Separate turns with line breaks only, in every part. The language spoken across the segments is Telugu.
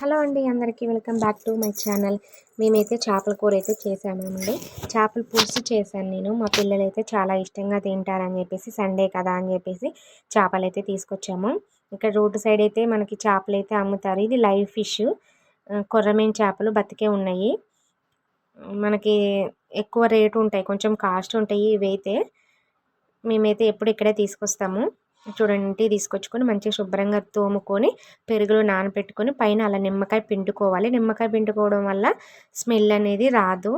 హలో అండి అందరికీ welcome back to my channel. మేమైతే చేపల కూర అయితే చేసామండి చేపల పులుసు చేశాను నేను. మా పిల్లలు అయితే చాలా ఇష్టంగా తింటారని చెప్పేసి సండే కదా అని చెప్పేసి చేపలు అయితే తీసుకొచ్చాము. ఇక్కడ రోడ్డు సైడ్ అయితే మనకి చేపలు అయితే అమ్ముతారు. ఇది లైవ్ ఫిష్. కొర్రమేన్ చేపలు బతికే ఉన్నాయి. మనకి ఎక్కువ రేటు ఉంటాయి. కొంచెం కాస్ట్ ఉంటాయి ఇవైతే. మేమైతే ఎప్పుడు ఇక్కడే తీసుకొస్తాము. చూడండి తీసుకొచ్చుకొని మంచిగా శుభ్రంగా తోముకొని పెరుగులో నానబెట్టుకొని పైన అలా నిమ్మకాయ పిండుకోవాలి. నిమ్మకాయ పిండుకోవడం వల్ల స్మెల్ అనేది రాదు.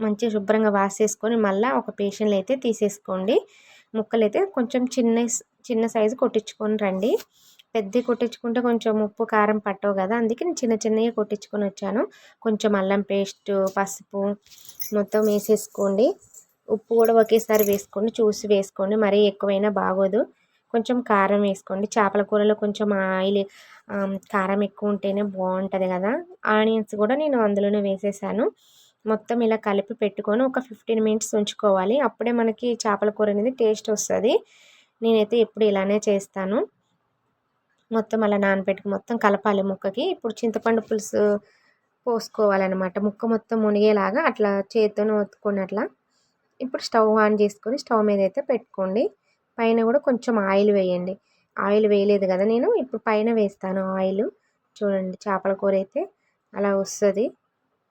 మంచిగా శుభ్రంగా వాసేసుకొని మళ్ళీ ఒక పేషెంట్లు అయితే తీసేసుకోండి. ముక్కలు అయితే కొంచెం చిన్న చిన్న సైజు కొట్టించుకొని రండి. పెద్ద కొట్టించుకుంటే కొంచెం ఉప్పు కారం పట్టవు కదా. అందుకే నేను చిన్న చిన్నవి కొట్టించుకొని వచ్చాను. కొంచెం అల్లం పేస్ట్ పసుపు మొత్తం వేసేసుకోండి. ఉప్పు కూడా ఒకేసారి వేసుకోండి చూసి వేసుకోండి. మరీ ఎక్కువైనా బాగోదు. కొంచెం కారం వేసుకోండి. చేపల కూరలో కొంచెం ఆయిల్ కారం ఎక్కువ ఉంటేనే బాగుంటుంది కదా. ఆనియన్స్ కూడా నేను అందులోనే వేసేసాను. మొత్తం ఇలా కలిపి పెట్టుకొని ఒక ఫిఫ్టీన్ మినిట్స్ ఉంచుకోవాలి. అప్పుడే మనకి చేపల కూర అనేది టేస్ట్ వస్తుంది. నేనైతే ఎప్పుడు ఇలానే చేస్తాను. మొత్తం అలా నానబెట్టుకు మొత్తం కలపాలి ముక్కకి. ఇప్పుడు చింతపండు పులుసు పోసుకోవాలన్నమాట. ముక్క మొత్తం మునిగేలాగా అట్లా చేతితో ఒత్తుకొని అట్లా ఇప్పుడు స్టవ్ ఆన్ చేసుకొని స్టవ్ మీద అయితే పెట్టుకోండి. పైన కూడా కొంచెం ఆయిల్ వేయండి. ఆయిల్ వేయలేదు కదా నేను ఇప్పుడు పైన వేస్తాను ఆయిల్. చూడండి చేపల కూర అయితే అలా వస్తుంది.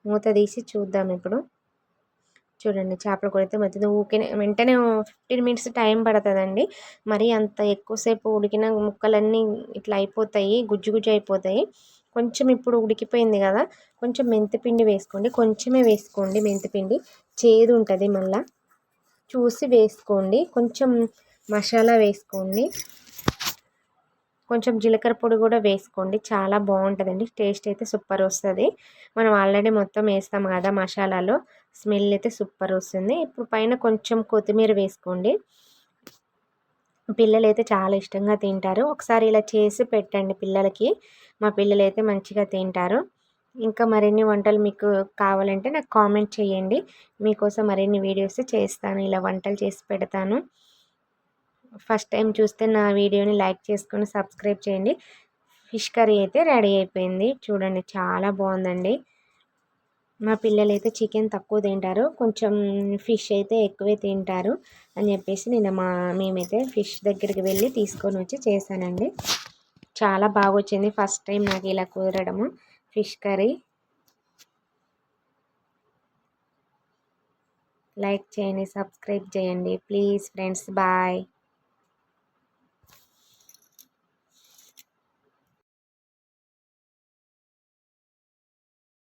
మూత తీసి చూద్దాం ఇప్పుడు. చూడండి చేపల కూర అయితే మంచిది ఊకిన వెంటనే ఫిఫ్టీన్ మినిట్స్ టైం పడుతుందండి. మరి అంత ఎక్కువసేపు ఉడికిన ముక్కలన్నీ ఇట్లా అయిపోతాయి గుజ్జు గుజ్జు అయిపోతాయి. కొంచెం ఇప్పుడు ఉడికిపోయింది కదా కొంచెం మెంతిపిండి వేసుకోండి. కొంచెమే వేసుకోండి మెంతిపిండి. చేదు ఉంటుంది మళ్ళీ. చూసి వేసుకోండి. కొంచెం మసాలా వేసుకోండి. కొంచెం జీలకర్ర పొడి కూడా వేసుకోండి. చాలా బాగుంటుందండి. టేస్ట్ అయితే సూపర్ వస్తుంది. మనం ఆల్రెడీ మొత్తం వేస్తాం కదా మసాలాలో. స్మెల్ అయితే సూపర్ వస్తుంది. ఇప్పుడు పైన కొంచెం కొత్తిమీర వేసుకోండి. పిల్లలు అయితే చాలా ఇష్టంగా తింటారు. ఒకసారి ఇలా చేసి పెట్టండి పిల్లలకి. మా పిల్లలు అయితే మంచిగా తింటారు. ఇంకా మరిన్ని వంటలు మీకు కావాలంటే నాకు కామెంట్ చేయండి. మీకోసం మరిన్ని వీడియోస్ చేస్తాను. ఇలా వంటలు చేసి పెడతాను. ఫస్ట్ టైం చూస్తే నా వీడియోని లైక్ చేసుకొని సబ్స్క్రైబ్ చేయండి. ఫిష్ కర్రీ అయితే రెడీ అయిపోయింది. చూడండి చాలా బాగుందండి. మా పిల్లలు అయితే చికెన్ తక్కువ తింటారు. కొంచెం ఫిష్ అయితే ఎక్కువే తింటారు అని చెప్పేసి నేను మా మేమైతే ఫిష్ దగ్గరికి వెళ్ళి తీసుకొని వచ్చి చేశానండి. చాలా బాగా వచ్చింది ఫస్ట్ టైం నాకు ఇలా కుదరడము. Fish curry. లైక్ చేయండి సబ్స్క్రైబ్ చేయండి. Please friends bye.